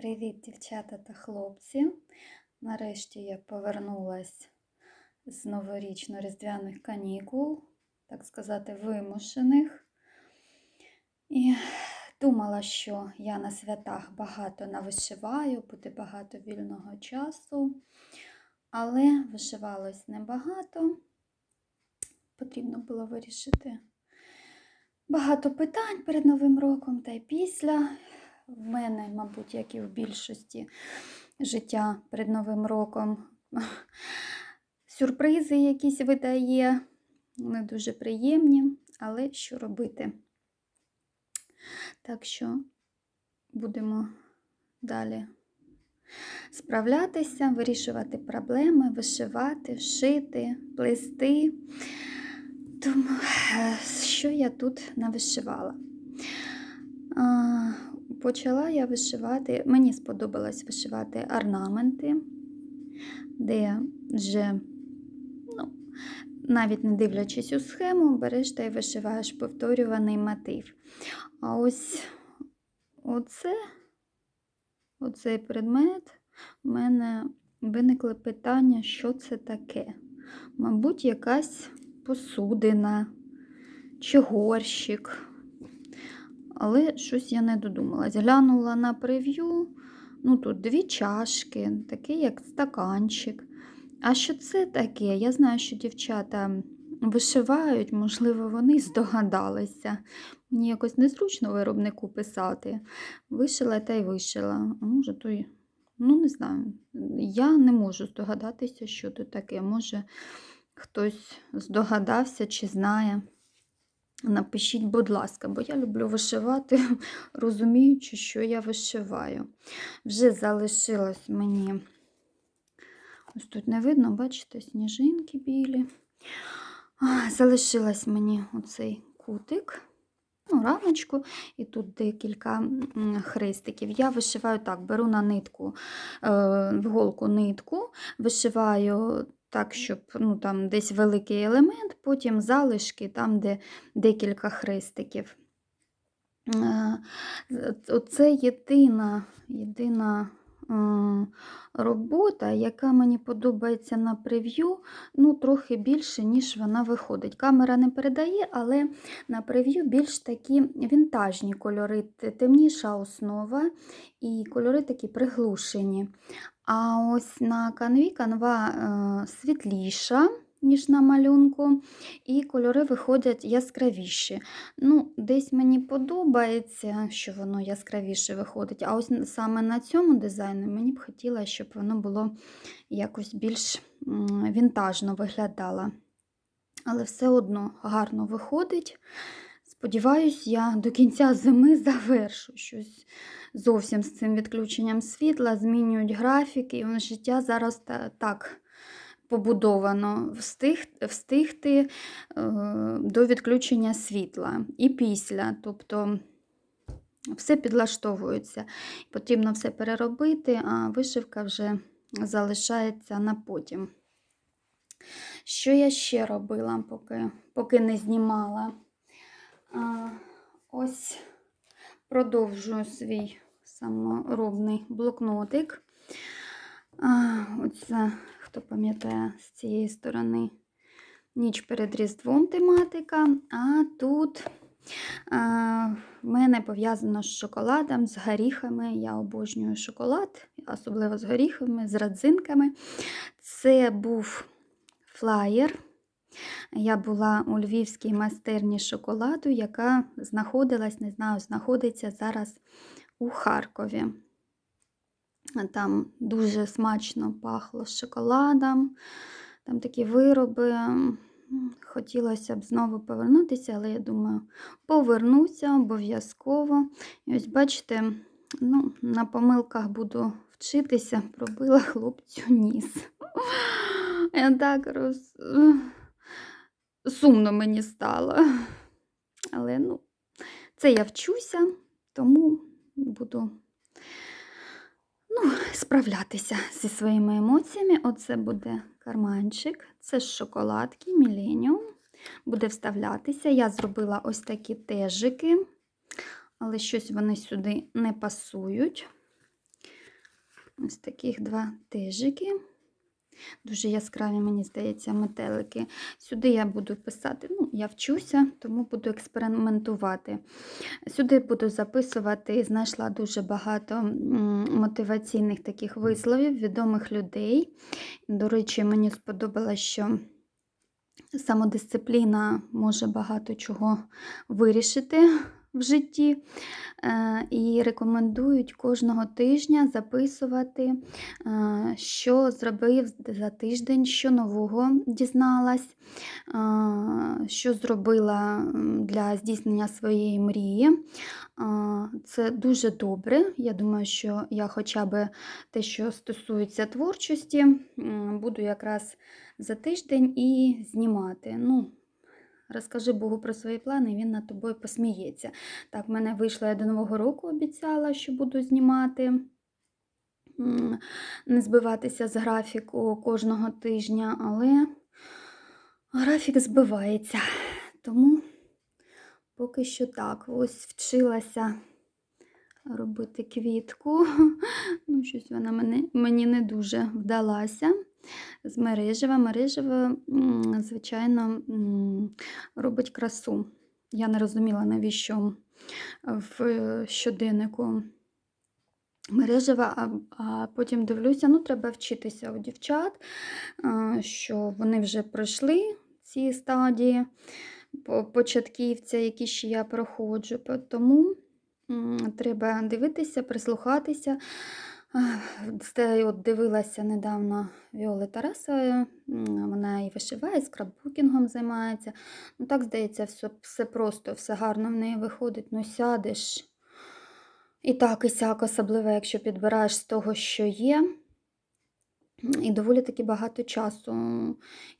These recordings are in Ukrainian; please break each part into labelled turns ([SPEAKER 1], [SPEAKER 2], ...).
[SPEAKER 1] Привіт, дівчата та хлопці. Нарешті я повернулась з новорічно-різдвяних канікул, так сказати, вимушених. І думала, що я на святах багато навишиваю, буде багато вільного часу, але вишивалось небагато. Потрібно було вирішити багато питань перед Новим роком та й після. В мене, мабуть, як і в більшості життя перед Новим роком, сюрпризи якісь видає, не дуже приємні, але що робити? Так що будемо далі справлятися, вирішувати проблеми, вишивати, шити, плести. Тому, е, що я тут навишивала? Почала я вишивати, мені сподобалось вишивати орнаменти, де вже, ну, навіть не дивлячись у схему, береш та й вишиваєш повторюваний мотив. А ось оце, оцей предмет, у мене виникли питання, що це таке. Мабуть, якась посудина чи горщик. Але щось я не додумалась. Глянула на прев'ю, ну тут дві чашки, такий як стаканчик. А що це таке? Я знаю, що дівчата вишивають, можливо, вони здогадалися. Мені якось незручно виробнику писати. Вишила та й вишила. А може, то й, ну не знаю. Я не можу здогадатися, що це таке. Може, хтось здогадався чи знає. Напишіть, будь ласка, бо я люблю вишивати, розуміючи, що я вишиваю. Вже залишилось мені, ось тут не видно, бачите, сніжинки білі. Залишилось мені оцей кутик, ну, рамочку, і тут декілька хрестиків. Я вишиваю так, беру на нитку, е, в голку нитку, вишиваю так, щоб ну, там десь великий елемент, потім залишки, там, де декілька хрестиків. Оце єдина, єдина робота, яка мені подобається на прев'ю, ну, трохи більше, ніж вона виходить. Камера не передає, але на прев'ю більш такі вінтажні кольори, темніша основа, і кольори такі приглушені. А ось на канві канва е, світліша, ніж на малюнку, і кольори виходять яскравіші. Ну, Десь мені подобається, що воно яскравіше виходить. А ось саме на цьому дизайні мені б хотілося, щоб воно було якось більш вінтажно виглядало. Але все одно гарно виходить. Сподіваюсь, я до кінця зими завершу щось зовсім з цим відключенням світла, змінюють графіки, і життя зараз так побудовано встиг, встигти е, до відключення світла і після. Тобто все підлаштовується. Потрібно все переробити, а вишивка вже залишається на потім. Що я ще робила, поки, поки не знімала? А, Ось продовжую свій саморобний блокнотик. А, Оце, хто пам'ятає, з цієї сторони ніч перед Різдвом тематика. А тут а, в мене пов'язано з шоколадом, з горіхами. Я обожнюю шоколад, особливо з горіхами, з родзинками. Це був флаєр. Я була у львівській майстерні шоколаду, яка знаходилась, не знаю, знаходиться зараз у Харкові. Там дуже смачно пахло шоколадом, там такі вироби. Хотілося б знову повернутися, але я думаю, повернуся обов'язково. І ось, бачите, ну, на помилках буду вчитися, пробила хлопцю ніс. Я так роз сумно мені стало. Але ну, це я вчуся, тому буду ну, справлятися зі своїми емоціями. Оце буде карманчик, це ж шоколадки, Міленіум. Буде вставлятися. Я зробила ось такі тежики, але щось вони сюди не пасують. Ось таких два тижики. Дуже яскраві, мені здається, метелики. Сюди я буду писати, ну, я вчуся, тому буду експериментувати. Сюди буду записувати, знайшла дуже багато мотиваційних таких висловів відомих людей. До речі, мені сподобалось, що самодисципліна може багато чого вирішити в житті. Е, І рекомендують кожного тижня записувати, е, що зробив за тиждень, що нового дізналась, е, що зробила для здійснення своєї мрії. Це дуже добре. Я думаю, що я хоча б те, що стосується творчості, буду якраз за тиждень і знімати. Ну, Розкажи Богу про свої плани, і він над тобою посміється. Так, в мене вийшло, я до Нового року обіцяла, що буду знімати, не збиватися з графіку кожного тижня, але графік збивається. Тому поки що так. Ось вчилася робити квітку. Ну, щось вона мені не дуже вдалася. З мережева. Мережево, звичайно, робить красу. Я не розуміла, навіщо в е, щоденнику мережева, а, потім дивлюся, ну, треба вчитися у дівчат, що вони вже пройшли ці стадії по- початківця, які ще я проходжу. Тому треба дивитися, прислухатися. От дивилася недавно Віоли Тарасової, вона і вишиває, і скраббукінгом займається. Ну, так, здається, все, все просто, все гарно в неї виходить. Ну, сядеш і так, і сяк, особливо, якщо підбираєш з того, що є. І доволі таки багато часу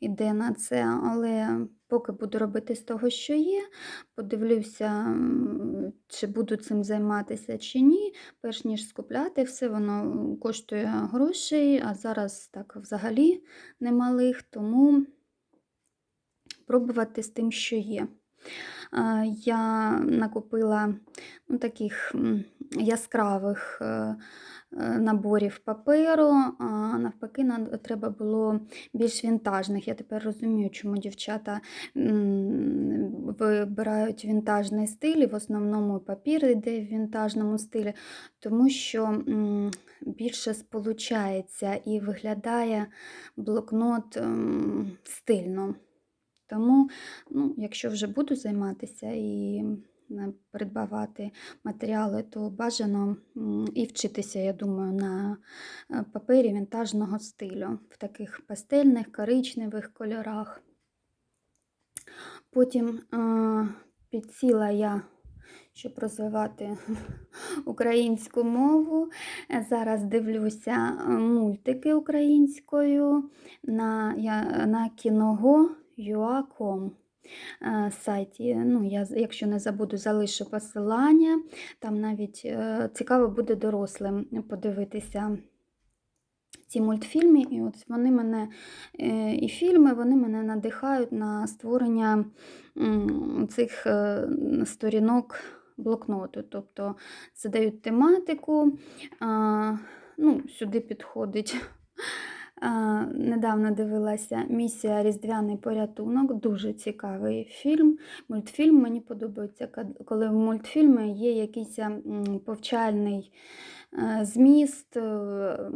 [SPEAKER 1] йде на це, але поки буду робити з того, що є, подивлюся, чи буду цим займатися чи ні. Перш ніж скупляти все, воно коштує грошей, а зараз так взагалі немалих, тому пробувати з тим, що є. Я накупила ну, таких яскравих е, наборів паперу, а навпаки, над- треба було більш вінтажних. Я тепер розумію, чому дівчата вибирають вінтажний стиль, і в основному папір йде в вінтажному стилі, тому що більше сполучається і виглядає блокнот стильно. Тому, ну, якщо вже буду займатися і е, придбавати матеріали, то бажано і вчитися, я думаю, на е, папері вінтажного стилю в таких пастельних, коричневих кольорах. Потім е, підсіла я, щоб розвивати українську мову. Зараз дивлюся е, мультики українською на, на kinogo.ua.com е, сайті. Ну, я, якщо не забуду, залишу посилання. Там навіть е, цікаво буде дорослим подивитися ці мультфільми. І от вони мене е, і фільми вони мене надихають на створення цих е, сторінок блокноту. Тобто задають тематику, ну, сюди підходить. Недавно дивилася місія Різдвяний порятунок. Дуже цікавий фільм. Мультфільм мені подобається, коли в мультфільмі є якийсь повчальний е, зміст. е,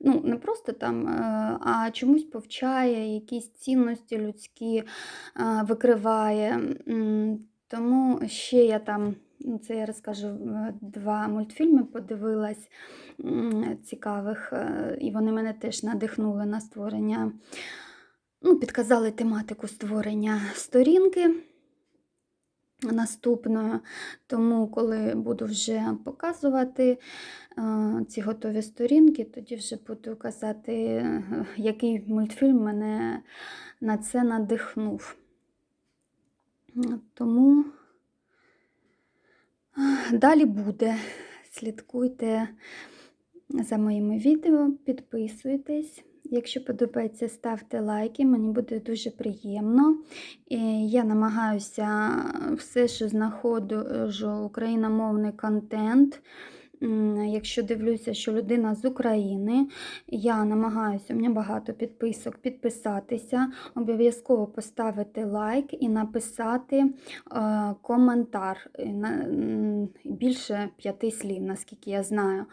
[SPEAKER 1] Ну, не просто там, е, а чомусь повчає, якісь цінності людські викриває. Тому ще я там, це я розкажу, е, два мультфільми подивилась цікавих, е, і вони мене теж надихнули на створення, ну, підказали тематику створення сторінки наступною. Тому, коли буду вже показувати е, ці готові сторінки, тоді вже буду казати, який мультфільм мене на це надихнув. Тому далі буде. Слідкуйте за моїми відео, підписуйтесь. Якщо подобається, ставте лайки, мені буде дуже приємно. І я намагаюся все, що знаходжу україномовний контент, якщо дивлюся, що людина з України, я намагаюся, у мене багато підписок, підписатися, обов'язково поставити лайк і написати е, коментар е, на, більше п'яти слів, наскільки я знаю.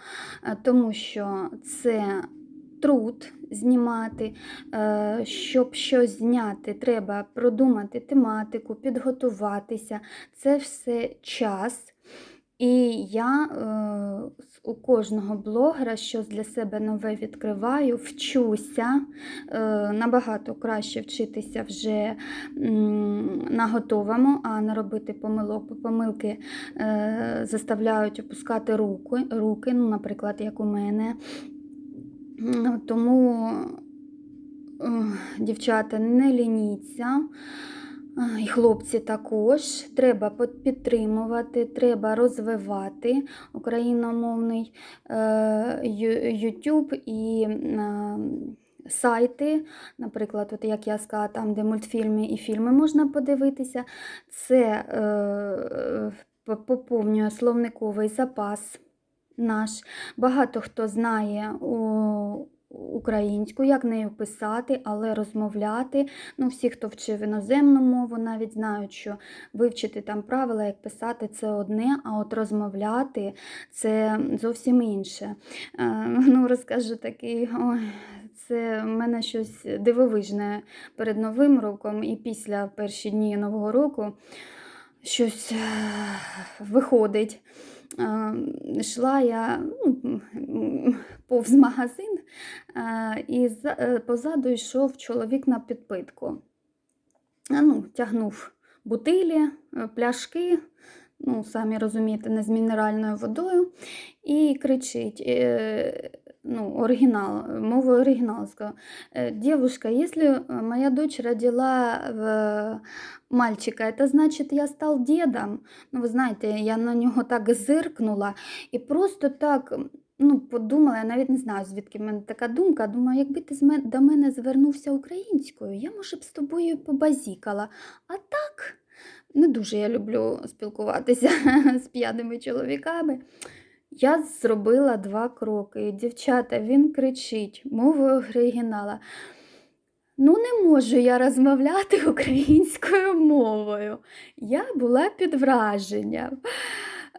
[SPEAKER 1] Е, Тому що це труд знімати. Е, Щоб щось зняти, треба продумати тематику, підготуватися. Це все час. І я е, у кожного блогера щось для себе нове відкриваю, вчуся. Е, набагато краще вчитися вже м, на готовому, а не робити помилок. Помилки е, заставляють опускати руки, руки, ну, наприклад, як у мене. Тому, е, дівчата, не лініться. І хлопці також. Треба підтримувати, треба розвивати україномовний YouTube і е, сайти. Наприклад, от як я сказала, там, де мультфільми і фільми можна подивитися. Це е, поповнює словниковий запас наш. Багато хто знає у- українську, як нею писати, але розмовляти. Ну, всі, хто вчив іноземну мову, навіть знають, що вивчити там правила, як писати, це одне, а от розмовляти це зовсім інше. Е, Ну, розкажу такий, ой, це в мене щось дивовижне перед Новим роком і після перші дні Нового року щось е, виходить. Е, Йшла я ну, повз магазин, е, і е, позаду йшов чоловік на підпитку. Ну, тягнув бутилі, е, пляшки, ну, самі розумієте, не з мінеральною водою, і кричить. Ну, оригінал, мовою оригіналу сказав. «Э, Девушка, если моя дочь родила мальчика, это значит, я стал дедом. Ну, ви знаєте, я на нього так зиркнула і просто так ну, подумала, я навіть не знаю, звідки в мене така думка. Думаю, якби ти до мене звернувся українською, я, може б, з тобою побазікала. А так, не дуже я люблю спілкуватися з п'яними чоловіками. Я зробила два кроки. І, Дівчата, він кричить мовою оригінала. Ну, не можу я розмовляти українською мовою. Я була під враженням.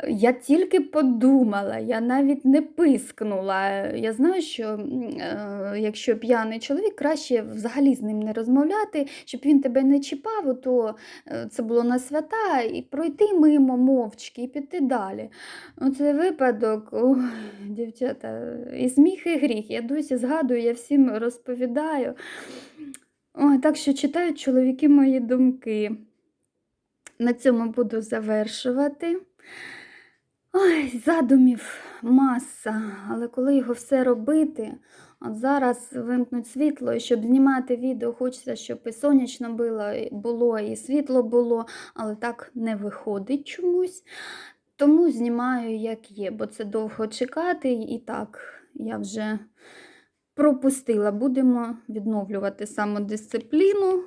[SPEAKER 1] Я тільки подумала, я навіть не пискнула. Я знаю, що е, якщо п'яний чоловік, краще взагалі з ним не розмовляти, щоб він тебе не чіпав, то е, це було на свята, і пройти мимо мовчки і піти далі. Оцей випадок, ой, дівчата, і сміх, і гріх. Я досі згадую, я всім розповідаю. Ой, так що читають чоловіки мої думки. На цьому буду завершувати. Ой, задумів маса, але коли його все робити, от зараз вимкнуть світло, і щоб знімати відео, хочеться, щоб і сонячно було, було, і світло було, але так не виходить чомусь. Тому знімаю, як є, бо це довго чекати, і так я вже пропустила. Будемо відновлювати самодисципліну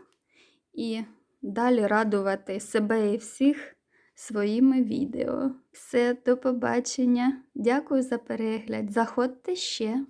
[SPEAKER 1] і далі радувати себе і всіх своїми відео. Все, до побачення. Дякую за перегляд. Заходьте ще.